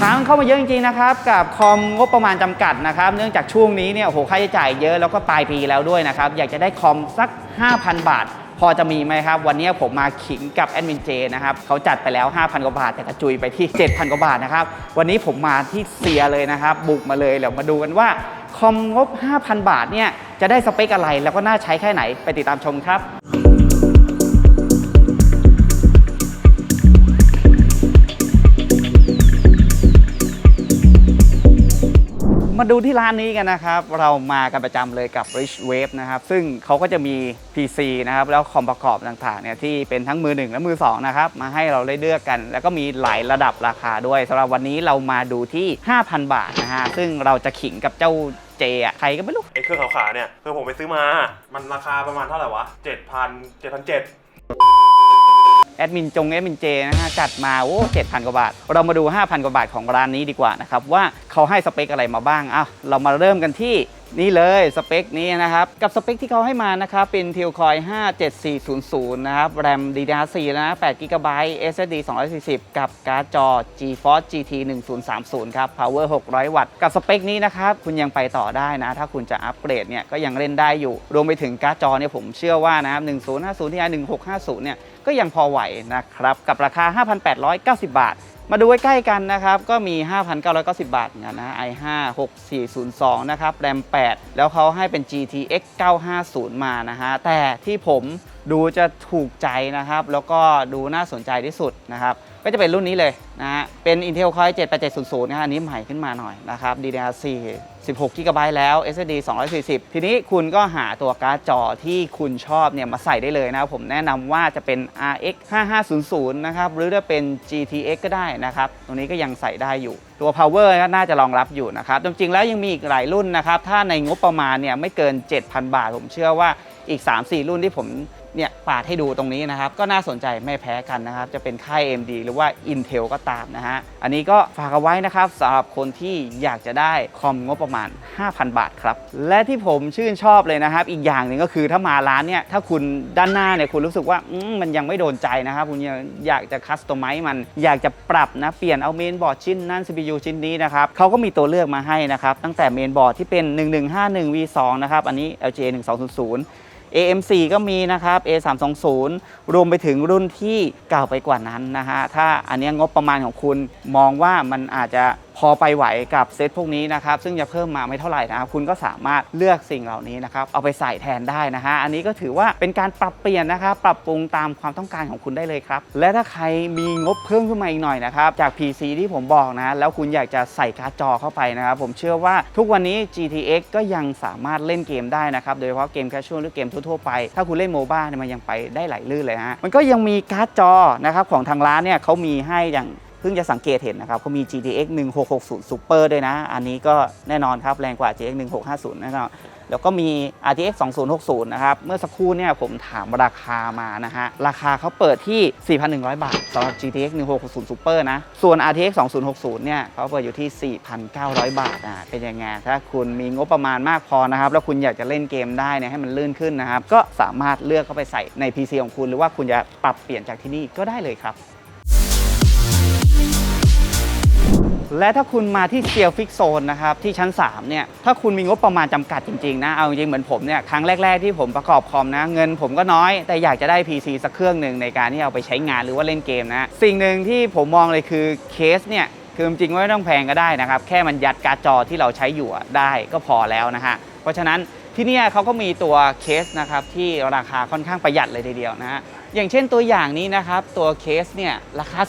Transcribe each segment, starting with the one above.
ถามเข้ามาเยอะจริงๆนะครับกับคอมงบประมาณจำกัดนะครับ เนื่องจากช่วงนี้เนี่ยโอ้โหค่าใช้จ่ายเยอะแล้วก็ปลายปีแล้วด้วยนะครับ อยากจะได้คอมสัก 5,000 บาท พอจะมีไหมครับ วันนี้ผมมาขิงกับแอดมินเจนะครับเขาจัดไปแล้ว 5,000 กว่าบาท แต่กระจุยไปที่ 7,000 กว่าบาทนะครับ วันนี้ผมมาที่เซียเลยนะครับ บุกมาเลยเดี๋ยวมาดูกันว่าคอมงบ 5,000 บาทเนี่ยจะได้สเปคอะไรแล้วก็น่าใช้แค่ไหนไปติดตามชมครับ มาดูที่ร้านนี้กันนะครับ เรามากันประจำเลยกับ Rich Wave นะครับ ซึ่งเขาก็จะมี PC นะครับ แล้วคอมประกอบต่างๆเนี่ยที่เป็นทั้งมือ 1 และมือ 2 นะครับ มาให้เราได้เลือกกัน แล้วก็มีหลายระดับราคาด้วยสำหรับวันนี้เรามาดูที่ 5,000 บาทนะฮะ ซึ่งเราจะขิงกับเจ้าเจอะใครก็ไม่รู้ ไอ้เครื่องขาวาเนี่ยเคือผมไปซื้อมา มันราคาประมาณเท่าไหร่วะ7,000 7,700 แอดมินจงแอดมินเจนะฮะจัดมาโอ้เจ็ดพันกว่าบาท เรามาดู 5,000 กว่าบาทของร้านนี้ดีกว่านะครับว่าเขาให้สเปคอะไรมาบ้างอ้าวเรามาเริ่มกันที่นี่เลยสเปคนี้นะครับ กับสเปคที่เขาให้มานะครับ เป็น t e l c o i 57400 นะครับ RAM DDR4 นะ8 GB SSD 240 กับการ์ดจอ GeForce GT 1030 ครับ Power 600 วัตต์ กับสเปคนี้นะครับ คุณยังไปต่อได้นะ ถ้าคุณจะอัปเกรดเนี่ย ก็ยังเล่นได้อยู่ รวมไปถึงการ์ดจอเนี่ยผมเชื่อว่านะครับ 1050 Ti 1650 เนี่ย ก็ยังพอไหวนะครับ กับราคา 5,890 บาท มาดูใกล้ๆกันนะครับ ก็มี 5,990 บาทเหมือนกันนะ i5 6402 นะครับ แรม 8 แล้วเขาให้เป็น GTX 950 มานะฮะ แต่ที่ผมดูจะถูกใจนะครับ แล้วก็ดูน่าสนใจที่สุดนะครับ ก็จะเป็นรุ่นนี้เลยนะฮะ เป็น Intel Core 7870นะฮะอันนี้ใหม่ขึ้นมาหน่อยนะครับ DDR4 16 GB แล้ว SSD 240 ทีนี้คุณก็หาตัวการ์ดจอที่คุณชอบเนี่ยมาใส่ได้เลยนะครับผมแนะนำว่าจะเป็น RX 5500นะครับ หรือจะเป็น GTX ก็ได้นะครับ ตรงนี้ก็ยังใส่ได้อยู่ ตัว power ก็น่าจะรองรับอยู่นะครับ จริงๆแล้วยังมีอีกหลายรุ่นนะครับ ถ้าในงบประมาณเนี่ยไม่เกิน 7,000 บาท ผมเชื่อว่าอีก 3-4 รุ่นที่ผม เนี่ยปาดให้ดูตรงนี้นะครับ ก็น่าสนใจไม่แพ้กันนะครับ จะเป็นค่าย AMD หรือว่า Intel ก็ตามนะฮะ อันนี้ก็ฝากเอาไว้นะครับสำหรับคนที่อยากจะได้คอมงบประมาณ 5,000 บาทครับ และที่ผมชื่นชอบเลยนะครับ อีกอย่างหนึ่งก็คือถ้ามาร้านเนี่ยถ้าคุณด้านหน้าเนี่ยคุณรู้สึกว่ามันยังไม่โดนใจนะครับ คุณยังอยากจะคัสตอมไมซ์มันอยากจะปรับนะเปลี่ยนเอาเมนบอร์ดชิ้นนั้น CPU ชิ้นนี้นะครับเขาก็มีตัวเลือกมาให้นะครับตั้งแต่เมนบอร์ดที่เป็น 1151 V2 นะครับอันนี้ LGA 1200 AM4 ก็มีนะครับ A320 รวมไปถึงรุ่นที่เก่าไปกว่านั้นนะฮะถ้าอันนี้งบประมาณของคุณมองว่ามันอาจจะ พอไปไหวกับเซตพวกนี้นะครับซึ่งจะเพิ่มมาไม่เท่าไหร่นะครับคุณก็สามารถเลือกสิ่งเหล่านี้นะครับเอาไปใส่แทนได้นะฮะอันนี้ก็ถือว่าเป็นการปรับเปลี่ยนนะครับปรับปรุงตามความต้องการของคุณได้เลยครับและถ้าใครมีงบเพิ่มขึ้นมาอีกหน่อยนะครับจาก PC ที่ผมบอกนะแล้วคุณอยากจะใส่การ์ดจอเข้าไปนะครับผมเชื่อว่าทุกวันนี้ GTX ก็ยังสามารถเล่นเกมได้นะครับโดยเฉพาะเกมแคชชวลหรือเกมทั่วๆไป ถ้าคุณเล่นโมบ้าเนี่ยมันยังไปได้ไหลลื่นเลยฮะมันก็ยังมีการ์ดจอนะครับของทางร้านเนี่ยเขามีให้อย่าง เพิ่งจะสังเกตเห็นนะครับเขามี GTX 1660 Super ด้วยนะ อันนี้ก็แน่นอนครับแรงกว่า GTX 1650นะครับแล้วก็มี RTX 2060 นะครับ เมื่อสักครู่เนี่ยผมถามราคามานะฮะ ราคาเขาเปิดที่ 4,100 บาทสำหรับ GTX 1660 Super นะ ส่วน RTX 2060 เนี่ยเขาเปิดอยู่ที่ 4,900 บาทอะเป็นยังไง ถ้าคุณมีงบประมาณมากพอนะครับ แล้วคุณอยากจะเล่นเกมได้เนี่ยให้มันลื่นขึ้นนะครับ ก็สามารถเลือกเข้าไปใส่ใน PC ของคุณ หรือว่าคุณจะปรับเปลี่ยนจากที่นี่ก็ได้เลยครับ และถ้าคุณมาที่เซียลฟิกโซนนะครับที่ชั้น 3 เนี่ย ถ้าคุณมีงบประมาณจำกัดจริง ๆ นะ เอาจริงเหมือนผมเนี่ย ครั้งแรก ๆ ที่ผมประกอบคอมนะ เงินผมก็น้อย แต่อยากจะได้ PC สักเครื่องหนึ่งในการที่เอาไปใช้งานหรือว่าเล่นเกมนะ สิ่งหนึ่งที่ผมมองเลยคือเคสเนี่ยคือจริงๆไม่ต้องแพงก็ได้นะครับ แค่มันยัดการ์ดจอที่เราใช้อยู่ได้ก็พอแล้วนะฮะเพราะฉะนั้นที่นี่เขาก็มีตัวเคสนะครับที่ราคาค่อนข้างประหยัดเลยทีเดียวนะฮะ อย่างเช่นตัวอย่างนี้นะครับ ตัวเคสเนี่ยราคา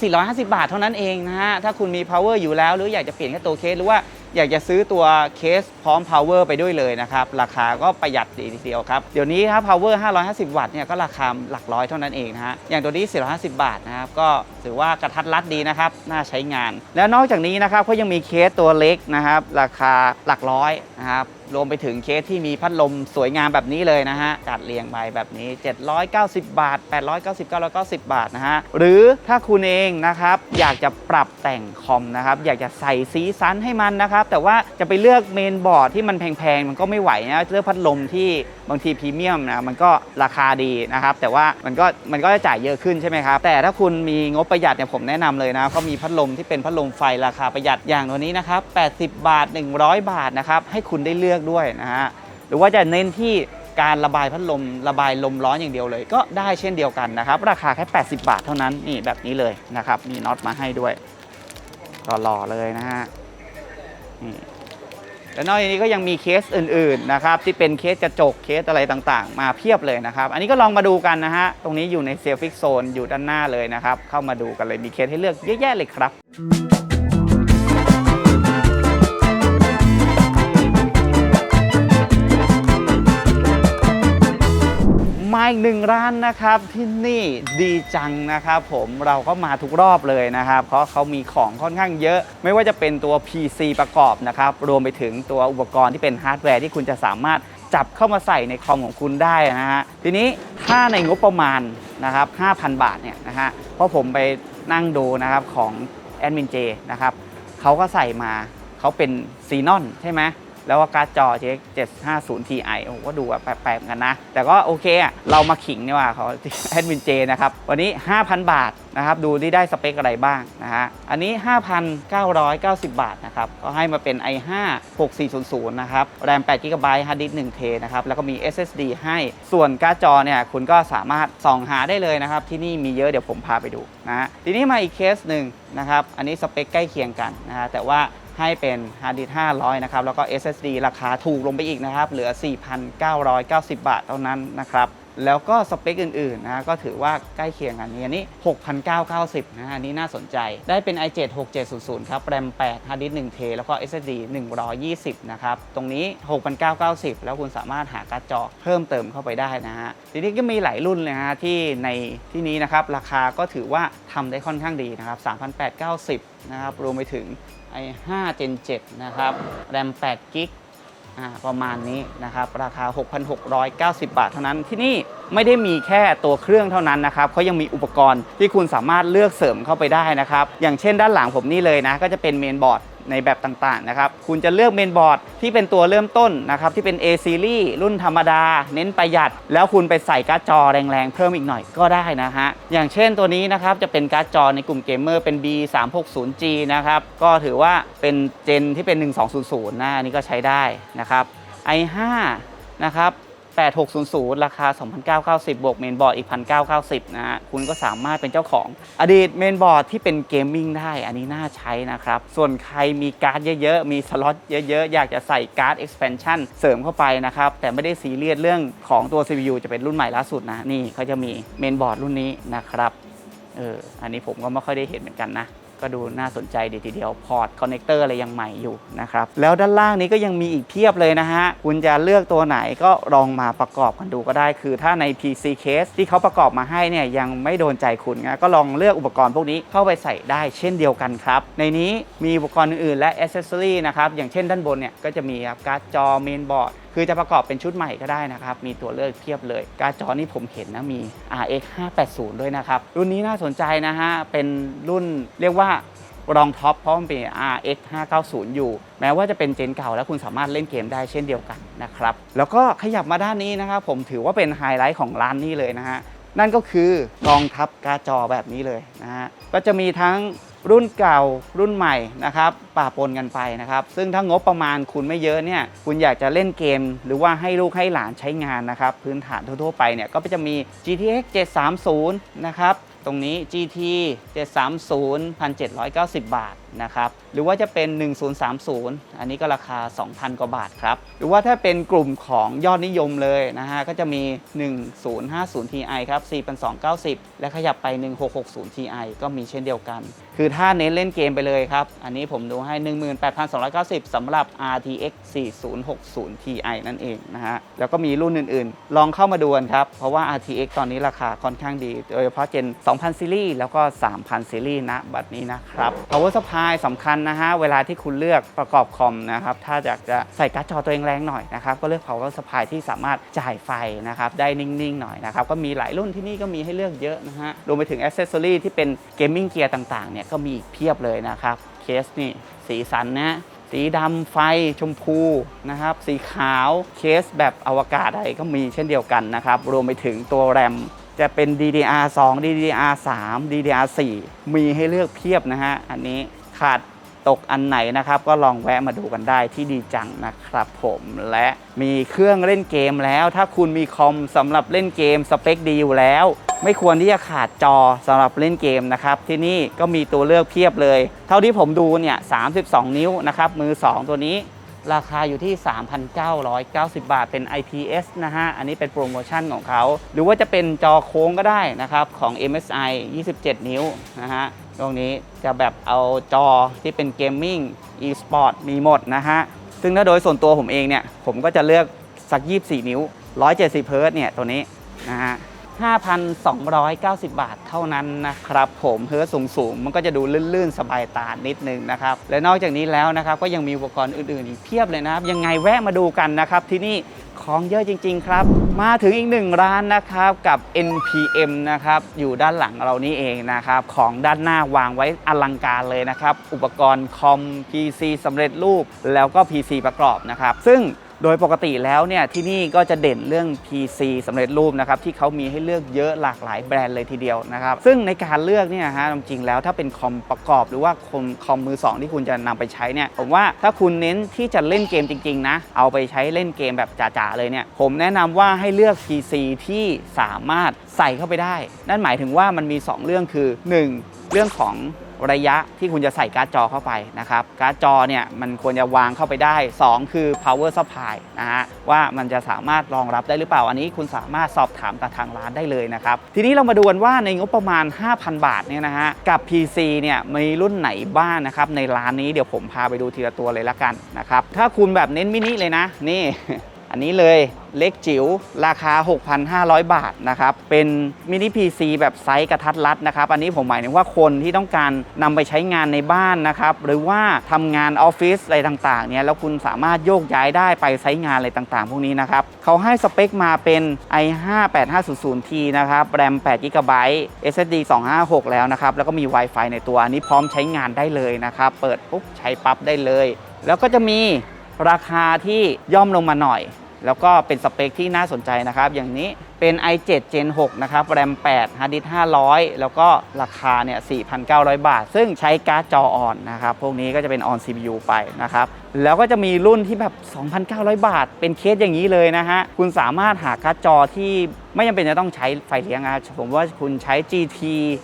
450 บาทเท่านั้นเองนะฮะ ถ้าคุณมี power อยู่แล้ว หรืออยากจะเปลี่ยนแค่ตัวเคสหรือว่าอยากจะซื้อตัวเคสพร้อม power ไปด้วยเลยนะครับ ราคาก็ประหยัดดีทีเดียวครับ เดี๋ยวนี้ครับ power 550 วัตต์เนี่ยก็ราคาหลักร้อยเท่านั้นเองนะฮะ อย่างตัวนี้ 450 บาทนะครับ ก็ถือว่ากระทัดรัดดีนะครับ น่าใช้งาน แล้วนอกจากนี้นะครับก็ยังมีเคสตัวเล็กนะครับ ราคาหลักร้อยนะครับรวมไปถึงเคสที่มีพัดลมสวยงามแบบนี้เลยนะฮะ จัดเรียงไปแบบนี้ 790 บาท 890 990 บาทนะฮะ หรือถ้าคุณเองนะครับอยากจะปรับแต่งคอมนะครับ อยากจะใส่สีสันให้มันนะครับนะครับ แต่ว่าจะไปเลือกเมนบอร์ดที่มันแพงๆ มันก็ไม่ไหวนะ เลือกพัดลมที่บางทีพรีเมียมนะมันก็ราคาดีนะครับ แต่ว่ามันก็มันก็จะจ่ายเยอะขึ้นใช่ไหมครับ แต่ถ้าคุณมีงบประหยัดเนี่ยผมแนะนำเลยนะเขามีพัดลมที่เป็นพัดลมไฟราคาประหยัดอย่างตัวนี้นะครับ 80 บาท 100 บาทนะครับให้คุณได้เลือกด้วยนะฮะหรือว่าจะเน้นที่การระบายพัดลมระบายลมร้อนอย่างเดียวเลย ก็ได้เช่นเดียวกันนะครับ ราคาแค่ 80 บาทเท่านั้นนี่แบบนี้เลยนะครับ มีน็อตมาให้ด้วยหล่อเลยนะฮะ แล้วนอกจากนี้ก็ยังมีเคสอื่นๆนะครับที่เป็นเคสกระจกเคสอะไรต่างๆ มาเพียบเลยนะครับ อันนี้ก็ลองมาดูกันนะฮะ ตรงนี้อยู่ในเซลฟิกโซนอยู่ด้านหน้าเลยนะครับ เข้ามาดูกันเลยมีเคสให้เลือกเยอะแยะเลยครับ อีกหนึ่งร้านนะครับที่นี่ดีจังนะครับผมเราก็มาทุกรอบเลยนะครับ เพราะเขามีของค่อนข้างเยอะ ไม่ว่าจะเป็นตัว PC ประกอบนะครับ รวมไปถึงตัวอุปกรณ์ที่เป็นฮาร์ดแวร์ที่คุณจะสามารถจับเข้ามาใส่ในคอมของคุณได้นะฮะทีนี้ถ้าในงบประมาณนะครับ5,000 บาทเนี่ยนะฮะเพราะผมไปนั่งดูนะครับของแอดมินเจนะครับเขาก็ใส่มาเขาเป็นซีนอนใช่ไหม แล้วก็การ์ดจอ GX 750 Ti โอ้โหก็ดูแบบแปลกๆกันนะ แต่ก็โอเคอะเรามาขิงนี่ว่าเขาแอดมินเจนะครับ วันนี้ 5,000 บาทนะครับ ดูที่ได้สเปคอะไรบ้างนะฮะ อันนี้ 5,990 บาทนะครับ ก็ให้มาเป็น i5 6400 นะครับ แรม8 GB ฮาร์ดดิสก์1เทนะครับ แล้วก็มี SSD ให้ ส่วนการ์ดจอเนี่ยคุณก็สามารถส่องหาได้เลยนะครับ ที่นี่มีเยอะเดี๋ยวผมพาไปดูนะฮะ ทีนี้มาอีกเคสหนึ่งนะครับ อันนี้สเปคใกล้เคียงกันนะฮะ แต่ว่า ให้เป็นฮาร์ดดิสก์500 นะครับ แล้วก็ SSD ราคาถูกลงไปอีกนะครับ เหลือ 4,990 บาทเท่านั้นนะครับ แล้วก็สเปคอื่นๆนะฮะก็ถือว่าใกล้เคียงกันนี้อันนี้ 6,990 นะฮะอันนี้น่าสนใจ ได้เป็น i7 6700 ครับ แรม 8 ฮาร์ดดิสก์1เทแล้วก็ SSD 120 นะครับ ตรงนี้ 6,990 แล้วคุณสามารถหาการ์ดจอเพิ่มเติมเข้าไปได้นะฮะ ทีนี้ก็มีหลายรุ่นเลยฮะที่ในที่นี้นะครับ ราคาก็ถือว่าทำได้ค่อนข้างดีนะครับ 3,890 นะครับ รวมไปถึง i5 Gen 7นะครับแรม8กิกประมาณนี้นะครับ ราคา 6,690 บาทเท่านั้นที่นี่ไม่ได้มีแค่ตัวเครื่องเท่านั้นนะครับเขายังมีอุปกรณ์ที่คุณสามารถเลือกเสริมเข้าไปได้นะครับ อย่างเช่นด้านหลังผมนี่เลยนะ ก็จะเป็นเมนบอร์ด ในแบบต่างๆนะครับ คุณจะเลือกเมนบอร์ดที่เป็นตัวเริ่มต้นนะครับที่เป็น A series รุ่นธรรมดา เน้นประหยัด แล้วคุณไปใส่การ์ดจอแรงๆ เพิ่มอีกหน่อยก็ได้นะฮะ อย่างเช่นตัวนี้นะครับจะเป็นการ์ดจอในกลุ่มเกมเมอร์เป็น B 3 6 0 G นะครับ ก็ถือว่าเป็นเจนที่เป็น 1200นะอันนี้ก็ใช้ได้นะครับ i5 นะครับ 8600 ราคา 2,990 บวกเมนบอร์ดอีก 1,990 นะฮะ คุณก็สามารถเป็นเจ้าของ อดีตเมนบอร์ดที่เป็นเกมมิ่งได้ อันนี้น่าใช้นะครับ ส่วนใครมีการ์ดเยอะๆ มีสล็อตเยอะๆ อยากจะใส่การ์ด expansion เสริมเข้าไปนะครับ แต่ไม่ได้ซีเรียสเรื่องของตัว CPU จะเป็นรุ่นใหม่ล่าสุดนะ นี่เขาจะมีเมนบอร์ดรุ่นนี้นะครับ เออ อันนี้ผมก็ไม่ค่อยได้เห็นเหมือนกันนะ ก็ดูน่าสนใจดีทีเดียว พอร์ตคอนเนคเตอร์อะไรยังใหม่อยู่นะครับ แล้วด้านล่างนี้ก็ยังมีอีกเพียบเลยนะฮะ คุณจะเลือกตัวไหนก็ลองมาประกอบกันดูก็ได้ คือถ้าใน PC case ที่เขาประกอบมาให้เนี่ยยังไม่โดนใจคุณนะก็ลองเลือกอุปกรณ์พวกนี้เข้าไปใส่ได้เช่นเดียวกันครับ ในนี้มีอุปกรณ์อื่นๆและอ c เซสซอรีนะครับ อย่างเช่นด้านบนเนี่ยก็จะมีครับการ์ดจอเมนบอร์ด คือจะประกอบเป็นชุดใหม่ก็ได้นะครับ มีตัวเลือกเพียบเลย การจอนี่ผมเห็นนะมี RX 580 ด้วยนะครับ รุ่นนี้น่าสนใจนะฮะ เป็นรุ่นเรียกว่ารองท็อปเพราะมันเป็น RX 590 อยู่ แม้ว่าจะเป็นเจนเก่าแล้วคุณสามารถเล่นเกมได้เช่นเดียวกันนะครับ แล้วก็ขยับมาด้านนี้นะครับ ผมถือว่าเป็นไฮไลท์ของร้านนี้เลยนะฮะ นั่นก็คือรองทับการ์ดจอแบบนี้เลยนะฮะ ก็จะมีทั้ง รุ่นเก่ารุ่นใหม่นะครับป่าปนกันไปนะครับ ซึ่งถ้างบประมาณคุณไม่เยอะเนี่ยคุณอยากจะเล่นเกม หรือว่าให้ลูกให้หลานใช้งานนะครับ พื้นฐานทั่วๆไปเนี่ยก็จะมี GTX 730 นะครับ ตรงนี้ GT 730 1,790 บาทนะครับหรือว่าจะเป็น 1030 อันนี้ก็ราคา 2,000 กว่าบาทครับ หรือว่าถ้าเป็นกลุ่มของยอดนิยมเลยนะฮะ ก็จะมี 1050 Ti ครับ 4,290 และขยับไป 1660 Ti ก็มีเช่นเดียวกัน คือถ้าเน้นเล่นเกมไปเลยครับ อันนี้ผมดูให้ 18,290 สำหรับ RTX 4060 Ti นั่นเองนะฮะ แล้วก็มีรุ่นอื่นๆ ลองเข้ามาดูนครับ เพราะว่า RTX ตอนนี้ราคาค่อนข้างดี โดยเฉพาะเจน 2,000 ซีรีส์แล้วก็ 3,000 ซีรีส์นะบัดนี้นะครับ power supply สำคัญนะฮะเวลาที่คุณเลือกประกอบคอมนะครับถ้าอยากจะใส่การ์ดจอตัวเองแรงหน่อยนะครับก็เลือก power supply ที่สามารถจ่ายไฟนะครับได้นิ่งๆหน่อยนะครับก็มีหลายรุ่นที่นี่ก็มีให้เลือกเยอะนะฮะรวมไปถึง accessory ที่เป็น gaming gear ต่างๆเนี่ยก็มีอีกเพียบเลยนะครับเคสนี่สีสันนะสีดำไฟชมพูนะครับสีขาวเคสแบบอวกาศอะไรก็มีเช่นเดียวกันนะครับรวมไปถึงตัวแรมจะเป็น DDR 2 DDR 3 DDR 4มีให้เลือกเพียบนะฮะอันนี้ ขาดตกอันไหนนะครับก็ลองแวะมาดูกันได้ที่ดีจังนะครับผมและมีเครื่องเล่นเกมแล้ว ถ้าคุณมีคอมสำหรับเล่นเกมสเปคดีอยู่แล้ว ไม่ควรที่จะขาดจอสำหรับเล่นเกมนะครับที่นี่ก็มีตัวเลือกเพียบเลย เท่าที่ผมดูเนี่ย32 นิ้วนะครับมือ 2 ตัวนี้ ราคาอยู่ที่ 3,990 บาท เป็น IPS นะฮะ อันนี้เป็นโปรโมชั่นของเขา หรือว่าจะเป็นจอโค้งก็ได้นะครับ ของ MSI 27 นิ้วนะฮะ ตรงนี้จะแบบเอาจอที่เป็นเกมมิ่ง e-sport มีหมดนะฮะ ซึ่งถ้าโดยส่วนตัวผมเองเนี่ย ผมก็จะเลือกสัก 24 นิ้ว 170 เฮิร์ตเนี่ย ตัวนี้นะฮะ 5,290 บาทเท่านั้นนะครับผมเฮิร์ตสูงๆมันก็จะดูลื่นๆ สบายตานิดนึงนะครับ และนอกจากนี้แล้วนะครับก็ยังมีอุปกรณ์อื่นๆอีกเพียบเลยนะครับ ยังไงแวะมาดูกันนะครับ ที่นี่ของเยอะจริง ๆ ครับ มาถึงอีกหนึ่งร้านนะครับกับ NPM นะครับอยู่ด้านหลังเรานี่เองนะครับ ของด้านหน้าวางไว้อลังการเลยนะครับ อุปกรณ์คอม PC สำเร็จรูปแล้วก็ PC ประกอบนะครับ ซึ่ง โดยปกติแล้วเนี่ยที่นี่ก็จะเด่นเรื่อง PC สำเร็จรูปนะครับที่เขามีให้เลือกเยอะหลากหลายแบรนด์เลยทีเดียวนะครับซึ่งในการเลือกเนี่ยฮะจริงๆแล้วถ้าเป็นคอมประกอบหรือว่าคอมคอมมือ 2 ที่คุณจะนำไปใช้เนี่ยผมว่าถ้าคุณเน้นที่จะเล่นเกมจริง ๆ นะ เอาไปใช้เล่นเกมแบบจ๋าๆเลยเนี่ยผมแนะนำว่าให้เลือก PC ที่สามารถใส่เข้าไปได้ นั่นหมายถึงว่ามันมี 2 เรื่องคือ 1 เรื่องของ ระยะที่คุณจะใส่การ์ดจอเข้าไปนะครับ การ์ดจอเนี่ยมันควรจะวางเข้าไปได้ 2 คือ power supply นะฮะว่ามันจะสามารถรองรับได้หรือเปล่า อันนี้คุณสามารถสอบถามกับทางร้านได้เลยนะครับ ทีนี้เรามาดูกันว่าในงบประมาณ 5,000 บาทเนี่ยนะฮะกับ PC เนี่ยมีรุ่นไหนบ้างนะครับในร้านนี้เดี๋ยวผมพาไปดูทีละตัวเลยละกันนะครับถ้าคุณแบบเน้นมินิเลยนะนี่ อันนี้เลยเล็กจิ๋วราคา 6,500 บาทนะครับ เป็นมินิ PC แบบไซส์กระทัดรัดนะครับ อันนี้ผมหมายถึงว่าคนที่ต้องการนำไปใช้งานในบ้านนะครับ หรือว่าทำงานออฟฟิศอะไรต่างๆเนี่ยแล้วคุณสามารถโยกย้ายได้ไปใช้งานอะไรต่างๆ พวกนี้นะครับ เขาให้สเปคมาเป็น i5-8500T นะครับ แรม8 g b SSD 256 แล้วนะครับ แล้วก็มี Wi-Fi ในตัวอันนี้พร้อมใช้งานได้เลยนะครับ เปิดปุ๊บใช้ปั๊บได้เลย แล้วก็จะมี ราคาที่ย่อมลงมาหน่อย แล้วก็เป็นสเปคที่น่าสนใจนะครับ อย่างนี้เป็น i7 Gen 6 นะครับ แรม 8 ฮาร์ดดิสก์500 แล้วก็ราคาเนี่ย 4,900 บาท ซึ่งใช้การ์ดจออ่อนนะครับ พวกนี้ก็จะเป็น on CPU ไปนะครับ แล้วก็จะมีรุ่นที่แบบ 2,900 บาท เป็นเคสอย่างนี้เลยนะฮะ คุณสามารถหาการ์ดจอที่ไม่จำเป็นจะต้องใช้ไฟเลี้ยงนะผมว่าคุณใช้ GT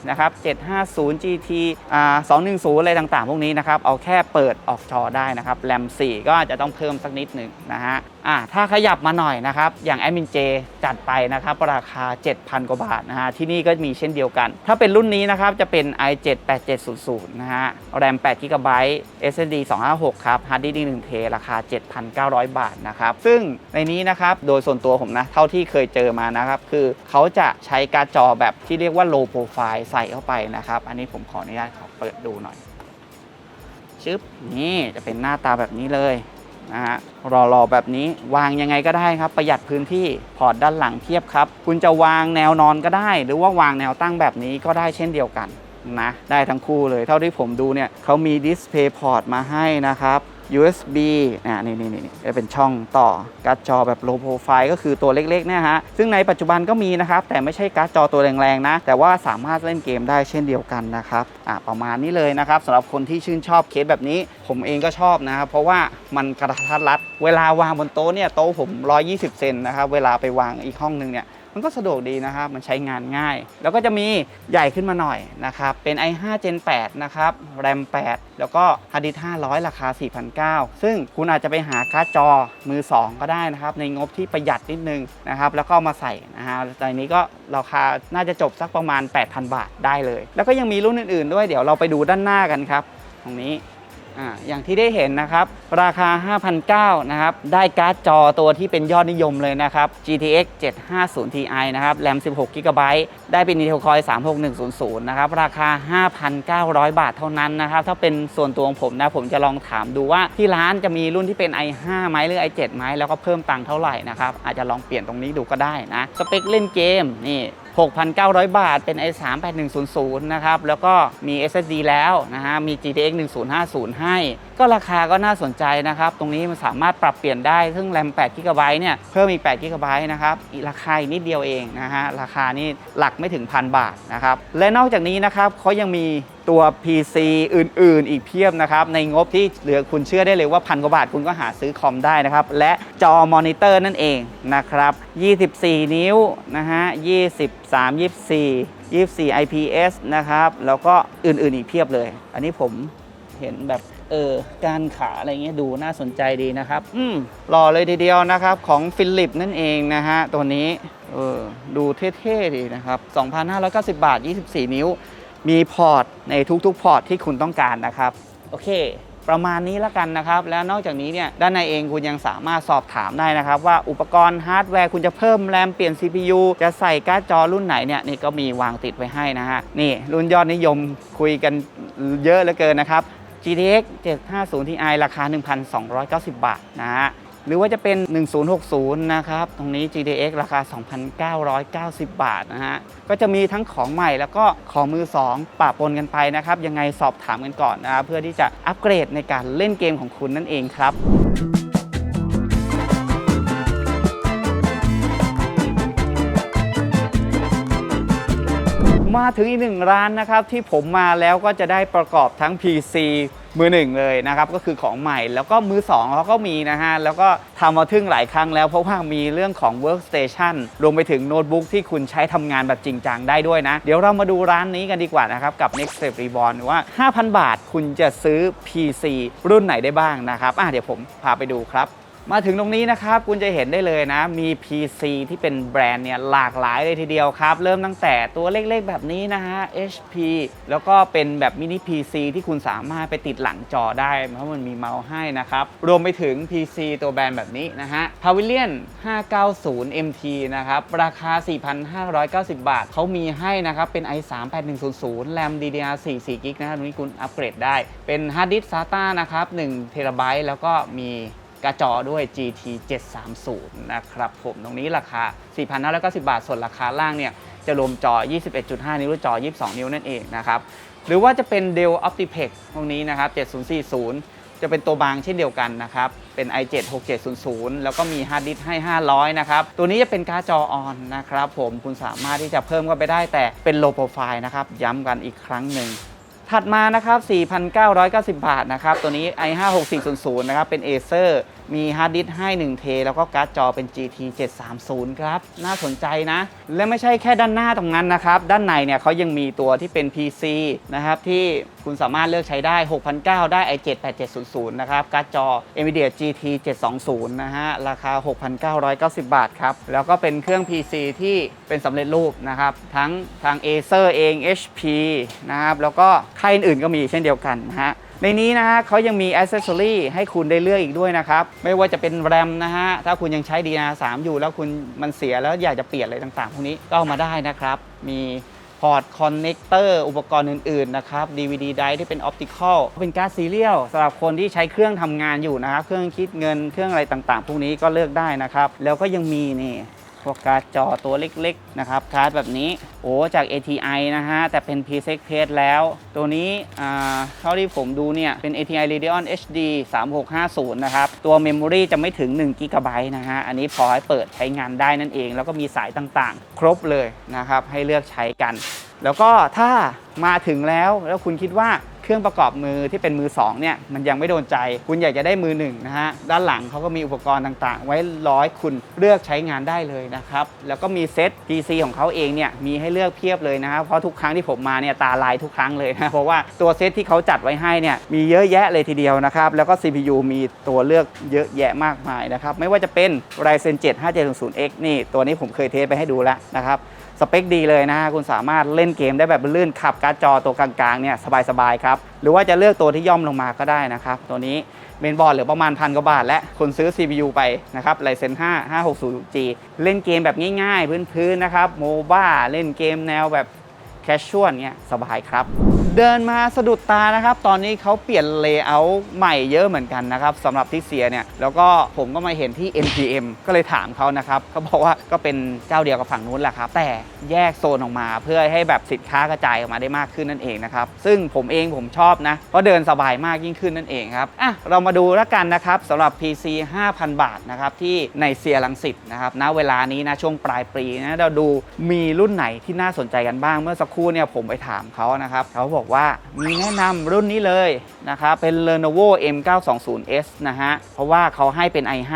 นะครับ 750 GT อ่า210 อะไรต่างๆ พวกนี้นะครับ เอาแค่เปิดออกจอได้นะครับ แรม 4 ก็อาจจะต้องเพิ่มสักนิดหนึ่งนะฮะ อ่าถ้าขยับมาหน่อยนะครับ อย่างแอดมินเจจัดไปนะครับ ราคา 7,000 กว่าบาทนะฮะ ที่นี่ก็มีเช่นเดียวกัน ถ้าเป็นรุ่นนี้นะครับ จะเป็น i7 8700 นะฮะแรม8 g b SSD 256 ครับฮาร์ดดิสก์1เทราคา 7,900 บาทนะครับ ซึ่งในนี้นะครับ โดยส่วนตัวผมนะ เท่าที่เคยเจอมานะครับ คือเขาจะใช้การ์ดจอแบบที่เรียกว่า low profile ใส่เข้าไปนะครับ อันนี้ผมขออนุญาตขอเปิดดูหน่อยชึบนี่จะเป็นหน้าตาแบบนี้เลย นะฮะรอๆแบบนี้วางยังไงก็ได้ครับ ประหยัดพื้นที่พอร์ตด้านหลังเทียบครับ คุณจะวางแนวนอนก็ได้ หรือว่าวางแนวตั้งแบบนี้ก็ได้เช่นเดียวกันนะได้ทั้งคู่เลยเท่าที่ผมดูเนี่ยเขามีดิสเพย์พอร์ตมาให้นะครับ USB อ่านี่นี่นี่จะเป็นช่องต่อการ์ดจอแบบ low profile ก็คือตัวเล็กๆเนี่ยฮะ ซึ่งในปัจจุบันก็มีนะครับ แต่ไม่ใช่การ์ดจอตัวแรงๆนะ แต่ว่าสามารถเล่นเกมได้เช่นเดียวกันนะครับ อ่าประมาณนี้เลยนะครับสำหรับคนที่ชื่นชอบเคสแบบนี้ ผมเองก็ชอบนะครับ เพราะว่ามันกระทัดรัด เวลาวางบนโต๊ะเนี่ยโต๊ะผม 120 เซนนะครับ เวลาไปวางอีกห้องนึงเนี่ย มันก็สะดวกดีนะครับ มันใช้งานง่าย แล้วก็จะมีใหญ่ขึ้นมาหน่อยนะครับ เป็น i5 Gen 8 นะครับแรม8แล้วก็ฮาร์ดดิสก์500 ราคา 4,900 ซึ่งคุณอาจจะไปหาการ์ดจอมือ 2 ก็ได้นะครับ ในงบที่ประหยัดนิดนึงนะครับ แล้วก็มาใส่นะฮะตอนนี้ก็ราคาน่าจะจบสักประมาณ 8,000 บาทได้เลย แล้วก็ยังมีรุ่นอื่นๆด้วย เดี๋ยวเราไปดูด้านหน้ากันครับ ตรงนี้ อย่างที่ได้เห็นนะครับ ราคา 5,900นะครับ ได้การ์ดจอตัวที่เป็นยอดนิยมเลยนะครับ GTX 750 Ti นะครับแรม16 g b ได้เป็น Intel Core 36100 นะครับ ราคา 5,900 บาทเท่านั้นนะครับ ถ้าเป็นส่วนตัวของผมนะ ผมจะลองถามดูว่าที่ร้านจะมีรุ่นที่เป็น i5 ไหมหรือ i7 ไหมแล้วก็เพิ่มตังค์เท่าไหร่นะครับ อาจจะลองเปลี่ยนตรงนี้ดูก็ได้นะ สเปคเล่นเกมนี่ 6,900 บาท เป็น i3 8100 นะครับ แล้วก็มี SSD แล้วนะฮะ มี GTX 1050 ให้ก็ราคาก็น่าสนใจนะครับ ตรงนี้มันสามารถปรับเปลี่ยนได้ ซึ่งแรม8 g b เนี่ย เพิ่มอีก8 g b นะครับ อีกราคาอีกนิดเดียวเองนะฮะ ราคานี่หลักไม่ถึงพันบาทนะครับ และนอกจากนี้นะครับเขายังมีตัว PC อื่น ๆ อีกเพียบนะครับ ในงบที่เหลือคุณเชื่อได้เลยว่าพันกว่าบาทคุณก็หาซื้อคอมได้นะครับ และจอมอนิเตอร์นั่นเองนะครับ 24 นิ้วนะฮะ 23 24 24 IPS นะครับ แล้วก็อื่น ๆ อีกเพียบเลย อันนี้ผมเห็นแบบ เออการขาอะไรเงี้ยดูน่าสนใจดีนะครับ อืมหล่อเลยทีเดียวนะครับของฟิลิปนั่นเองนะฮะตัวนี้เออดูเท่ๆดีนะครับ 2,590 บาท 24 นิ้ว มีพอร์ตในทุกๆ พอร์ตที่คุณต้องการนะครับ โอเค ประมาณนี้ล้วกันนะครับ แล้วนอกจากนี้เนี่ยด้านในเองคุณยังสามารถสอบถามได้นะครับ ว่าอุปกรณ์ฮาร์ดแวร์คุณจะเพิ่มแรมเปลี่ยน CPU จะใส่การ์ดจอรุ่นไหนเนี่ยนี่ก็มีวางติดไว้ให้นะฮะนี่รุ่นยอดนิยมคุยกันเยอะเหลือเกินนะครับ GTX 750 Ti ราคา 1,290 บาทนะฮะหรือว่าจะเป็น 1060 นะครับ ตรงนี้ GTX ราคา 2,990 บาทนะฮะ ก็จะมีทั้งของใหม่แล้วก็ของมือ 2ปะปนกันไปนะครับ ยังไงสอบถามกันก่อนนะครับเพื่อที่จะอัปเกรดในการเล่นเกมของคุณนั่นเองครับ มาถึงอีกหนึ่งร้านนะครับที่ผมมาแล้วก็จะได้ประกอบทั้ง PC มือหนึ่งเลยนะครับก็คือของใหม่แล้วก็มือ2เขาก็มีนะฮะแล้วก็ทำมาทึ่งหลายครั้งแล้วเพราะว่ามีเรื่องของ workstation รวมไปถึงโน้ตบุ๊กที่คุณใช้ทำงานแบบจริงจังได้ด้วยนะ เดี๋ยวเรามาดูร้านนี้กันดีกว่านะครับกับ Next Step Reborn ว่า 5,000 บาทคุณจะซื้อ PC รุ่นไหนได้บ้างนะครับอะเดี๋ยวผมพาไปดูครับ มาถึงตรงนี้นะครับคุณจะเห็นได้เลยนะ มี PC ที่เป็นแบรนด์เนี่ยหลากหลายเลยทีเดียวครับ เริ่มตั้งแต่ตัวเล็กๆแบบนี้นะฮะ HP แล้วก็เป็นแบบมินิ PC ที่คุณสามารถไปติดหลังจอได้ เพราะมันมีเมาส์ให้นะครับ รวมไปถึง PC ตัวแบรนด์แบบนี้นะฮะ Pavilion 590 MT นะครับ ราคา 4,590 บาท เขามีให้นะครับ เป็น i3 8100 RAM DDR4 4 g b นะครับตรงนี้คุณอัปเกรดได้ เป็นฮาร์ดดิสก์ SATA นะครับ1เทราไบต์แล้วก็มี กระจอด้วย GT 730 นะครับผมตรงนี้ราคา4,590 บาท ส่วนราคาล่างเนี่ยจะรวมจอ 21.5 นิ้วหรือจอ 22 นิ้วนั่นเองนะครับ หรือว่าจะเป็น Dell Optiplex ตรงนี้นะครับ 7040 จะเป็นตัวบางเช่นเดียวกันนะครับ เป็น i7 6700 แล้วก็มีฮาร์ดดิสให้ 500 นะครับ ตัวนี้จะเป็นการ์ดจอออนนะครับผม คุณสามารถที่จะเพิ่มเข้าไปได้แต่เป็น low profile นะครับ ย้ำกันอีกครั้งหนึ่งถัดมานะครับ 4,990 บาทนะครับ ตัวนี้ i56400 นะครับ เป็น Acer มีฮาร์ดดิสให้1เทแล้วก็การ์ดจอเป็น GT 730 ครับ น่าสนใจนะ และไม่ใช่แค่ด้านหน้าตรงนั้นนะครับ ด้านในเนี่ยเขายังมีตัวที่เป็น PC นะครับ ที่คุณสามารถเลือกใช้ได้ 6,900 ได้ i7 8700 นะครับ การ์ดจอ NVIDIA GT 720 นะฮะ ราคา 6,990 บาทครับ แล้วก็เป็นเครื่อง PC ที่เป็นสำเร็จรูปนะครับ ทั้งทาง Acer เอง HP นะครับ แล้วก็ค่ายอื่นๆก็มีเช่นเดียวกันนะฮะ ในนี้นะฮะเขายังมีอ c เซสซอรีให้คุณได้เลือกอีกด้วยนะครับ ไม่ว่าจะเป็นแรมนะฮะ ถ้าคุณยังใช้ DR3 อยู่แล้วคุณมันเสียแล้วอยากจะเปลี่ยนอะไรต่างๆ พวกนี้ก็เอามาได้นะครับ มีพอร์ตคอนเนคเตอร์อุปกรณ์อื่น ๆ นะครับ DVD ไดที่เป็นออปติคอลเป็นการ์ดซีเรียลสำหรับคนที่ใช้เครื่องทำงานอยู่นะครับ เครื่องคิดเงินเครื่องอะไรต่างๆ พวกนี้ก็เลือกได้นะครับ แล้วก็ยังมีนี่ พวกการ์ดจอตัวเล็กๆนะครับการ์ดแบบนี้โอ้จาก ATI นะฮะ แต่เป็น PCX p a c e แล้ว ตัวนี้อ่าเท่าที่ผมดูเนี่ย เป็น ATI Radeon HD 3650 นะครับ ตัว Memory จะไม่ถึง1 g b นะฮะ อันนี้พอให้เปิดใช้งานได้นั่นเอง แล้วก็มีสายต่างๆ ครบเลยนะครับ ให้เลือกใช้กัน แล้วก็ถ้ามาถึงแล้วแล้วคุณคิดว่า เครื่องประกอบมือที่เป็นมือ2เนี่ยมันยังไม่โดนใจ คุณอยากจะได้มือหนึ่งนะฮะด้านหลังเขาก็มีอุปกรณ์ต่างๆ ไว้ร้อยคุณเลือกใช้งานได้เลยนะครับแล้วก็มีเซต PC ของเขาเองเนี่ยมีให้เลือกเพียบเลยนะครับเพราะทุกครั้งที่ผมมาเนี่ยตาลายทุกครั้งเลยนะเพราะว่าตัวเซตที่เขาจัดไว้ให้เนี่ยมีเยอะแยะเลยทีเดียวนะครับแล้วก็ CPU มีตัวเลือกเยอะแยะมากมายนะครับไม่ว่าจะเป็น Ryzen 7 5700X นี่ตัวนี้ผมเคยเทสไปให้ดูแล้วนะครับ เปคดีเลยนะฮะคุณสามารถเล่นเกมได้แบบลื่นขับการ์ดจอตัวกลางๆเนี่ยสบายๆครับ หรือว่าจะเลือกตัวที่ย่อมลงมาก็ได้นะครับ ตัวนี้เมนบอร์ดเหลือประมาณพันกว่าบาท และคนซื้อ CPU ไปนะครับไรเซน5 560G เล่นเกมแบบง่ายๆ พื้นๆนะครับโมบ้าเล่นเกมแนวแบบแคชชวลเนี่ยสบายครับ เดินมาสะดุดตานะครับ ตอนนี้เขาเปลี่ยนเลเยอร์ใหม่เยอะเหมือนกันนะครับสำหรับที่เซียเนี่ย แล้วก็ผมก็มาเห็นที่ NPM ก็เลยถามเขานะครับเขาบอกว่าก็เป็นเจ้าเดียวกับฝั่งนู้นแหละครับ แต่แยกโซนออกมาเพื่อให้แบบสินค้ากระจายออกมาได้มากขึ้นนั่นเองนะครับ ซึ่งผมเองผมชอบนะเพราะเดินสบายมากยิ่งขึ้นนั่นเองครับอะเรามาดูแล้วกันนะครับสำหรับ PC 5,000 บาทนะครับที่ในเซียรังสิตนะครับณเวลานี้นะช่วงปลายปีนะเราดูมีรุ่นไหนที่น่าสนใจกันบ้างเมื่อสักครู่เนี่ยผมไปถามเขานะครับเขาบอกว่ามีแนะนำรุ่นนี้เลยนะครับเป็น Lenovo M920S นะฮะ เพราะว่าเขาให้เป็น i5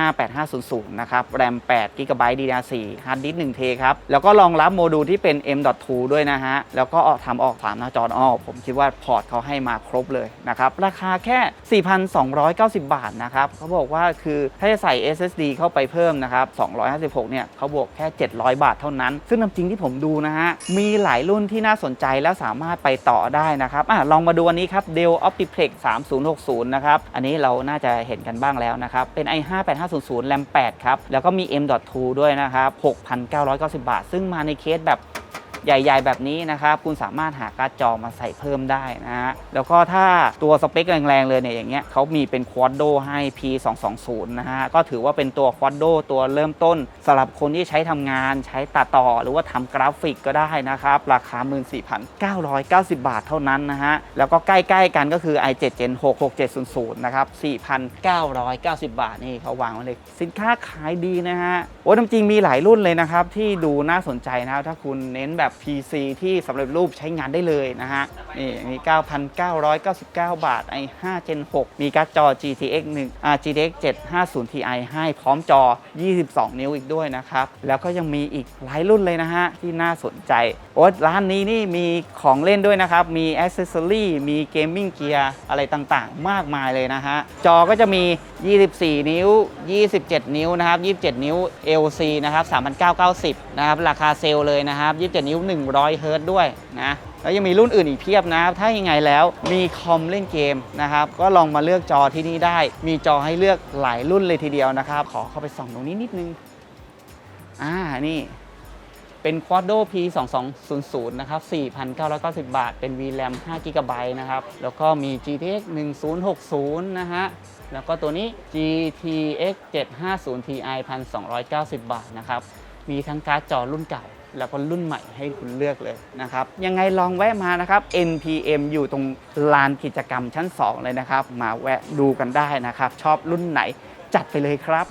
8500 นะครับ RAM 8 GB DDR4 Hard Disk 1 t ครับ แล้วก็รองรับโมดูลที่เป็น M.2 ด้วยนะฮะ แล้วก็ออกทำออกสามหน้าจออ้อผมคิดว่าพอร์ตเขาให้มาครบเลยนะครับ ราคาแค่ 4,290 บาทนะครับ เขาบอกว่าคือถ้าจะใส่ SSD เข้าไปเพิ่มนะครับ 256 เนี่ยเขาบวกแค่ 700 บาทเท่านั้น ซึ่งจริงที่ผมดูนะฮะ มีหลายรุ่นที่น่าสนใจแล้วสามารถไปต่อได้นะครับอลองมาดูอันนี้ครับ Dell Optiplex 3060 นะครับ อันนี้เราน่าจะเห็นกันบ้างแล้วนะครับ เป็น i5 8500 RAM 8 ครับ แล้วก็มี M.2 ด้วยนะครับ 6,990 บาท ซึ่งมาในเคสแบบ ใหญ่ๆ แบบนี้นะครับ คุณสามารถหาการ์ดจอมาใส่เพิ่มได้นะฮะแล้วก็ถ้าตัวสเปคแรงๆ เลยเนี่ยอย่างเงี้ยเขามีเป็นควอดโดให้ P220 นะฮะก็ถือว่าเป็นตัวควอดโดตัวเริ่มต้นสำหรับคนที่ใช้ทำงาน ใช้ตัดต่อหรือว่าทำกราฟิกก็ได้นะครับ ราคา 14,990 บาทเท่านั้นนะฮะแล้วก็ใกล้ๆ กันก็คือ i7 Gen 6 6700นะครับ4,990 บาทนี่เขาวางไว้เลยสินค้าขายดีนะฮะโอ้น้ำจริงมีหลายรุ่นเลยนะครับที่ดูน่าสนใจนะถ้าคุณเน้นแบบ PC ที่สำเร็จรูปใช้งานได้เลยนะฮะนี่มี 9,999 บาท i5 Gen 6 มีการ์ดจอ GTX 1อ่า GTX 750 Ti ให้พร้อมจอ 22 นิ้วอีกด้วยนะครับ แล้วก็ยังมีอีกหลายรุ่นเลยนะฮะ ที่น่าสนใจ โอ้ร้านนี้นี่มีของเล่นด้วยนะครับ มีอ c เซสซอรี่มีเกมมิ่งเกียร์อะไรต่างๆ มากมายเลยนะฮะ จอก็จะมี 24 นิ้ว 27 นิ้วนะครับ 27 นิ้ว LC นะครับ 3,990 นะครับ ราคาเซลเลยนะครับ 27 นิ้ว100 เฮิร์ตซ์ด้วยนะแล้วยังมีรุ่นอื่นอีกเพียบนะครับถ้ายังไงแล้วมีคอมเล่นเกมนะครับ ก็ลองมาเลือกจอที่นี่ได้ มีจอให้เลือกหลายรุ่นเลยทีเดียวนะครับ ขอเข้าไปส่องตรงนี้นิดนึง อ่า นี่เป็น Quadro P 2 2 0 0นะครับ 4,990 บาท เป็น VRAM 5 GB นะครับ แล้วก็มี GTX 1060 นะฮะ แล้วก็ตัวนี้ GTX 750 Ti 1,290 บาทนะครับ มีทั้งการ์ดจอรุ่นเก่า แล้วก็รุ่นใหม่ให้คุณเลือกเลยนะครับ ยังไงลองแวะมานะครับ NPM อยู่ตรงลานกิจกรรมชั้น 2 เลยนะครับ มาแวะดูกันได้นะครับ ชอบรุ่นไหนจัดไปเลยครับ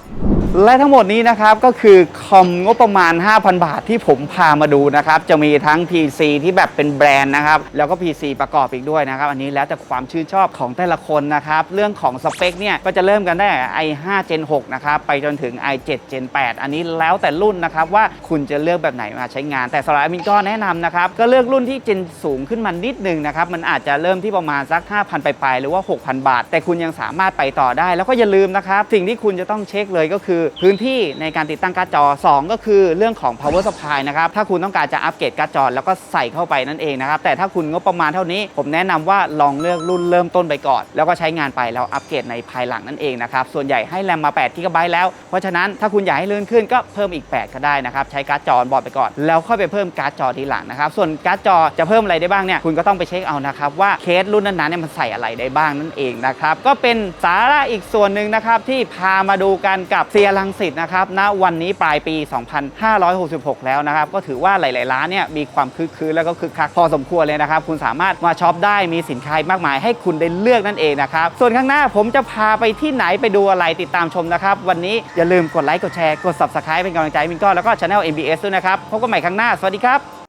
และทั้งหมดนี้นะครับก็คือคอมงบประมาณ 5,000 บาทที่ผมพามาดูนะครับ จะมีทั้ง PC ที่แบบเป็นแบรนด์นะครับ แล้วก็ PC ประกอบอีกด้วยนะครับ อันนี้แล้วแต่ความชื่นชอบของแต่ละคนนะครับ เรื่องของสเปคเนี่ย ก็จะเริ่มกันได้ i5 Gen 6 นะครับ ไปจนถึง i7 Gen 8 อันนี้แล้วแต่รุ่นนะครับ ว่าคุณจะเลือกแบบไหนมาใช้งาน แต่สำหรับมินก็แนะนำนะครับ ก็เลือกรุ่นที่ Gen สูงขึ้นมานิดนึงนะครับมันอาจจะเริ่มที่ประมาณสัก 5,000 ไปลายๆหรือว่า 6,000 บาท แต่คุณยังสามารถไปต่อได้ แล้วก็อย่าลืมนะครับสิ่งที่คุณจะต้องเช็คเลยก็คือพื้นที่ในการติดตั้งการ์ดจอ 2 ก็คือเรื่องของ power supply นะครับถ้าคุณต้องการจะอัปเกรดการ์ดจอ แล้วก็ใส่เข้าไปนั่นเองนะครับแต่ถ้าคุณงบประมาณเท่านี้ ผมแนะนำว่าลองเลือกรุ่นเริ่มต้นไปก่อน แล้วก็ใช้งานไปแล้วอัปเกรดในภายหลังนั่นเองนะครับส่วนใหญ่ให้แรมมา8 g b แล้ว เพราะฉะนั้นถ้าคุณอยากให้เลื่อนขึ้นก็เพิ่มอีก 8 ก็ได้นะครับใช้การ์ดจอบอร์ดไปก่อน แล้วค่อยไปเพิ่มการ์ดจอทีหลังนะครับส่วนการ์ดจอจะเพิ่มอะไรได้บ้างเนี่ยคุณก็ต้องไปเช็คเอานะครับว่าเคสรุ่นนั้นๆเนี่ยมันใส่อะไรได้บ้างนั่นเองนะครับก็เป็นสาระอีกส่วนหนึ่งนะครับที่พามาดูกันกับเซียรังสิตนะครับณวันนี้ปลายปี 2566 แล้วนะครับ ก็ถือว่าหลาย ๆ ร้านเนี่ยมีความคึกคืนแล้วก็คึกคักพอสมควรเลยนะครับ คุณสามารถมาช็อปได้มีสินค้ามากมาย ให้คุณได้เลือกนั่นเองนะครับ ส่วนข้างหน้าผมจะพาไปที่ไหนไปดูอะไรติดตามชมนะครับ วันนี้อย่าลืมกดไลค์กดแชร์กด subscribe เป็นกำลังใจให้มินก็แล้วก็ช anel MBS ด้วยนะครับพบกันใหม่ครั้งหน้าสวัสดีครับ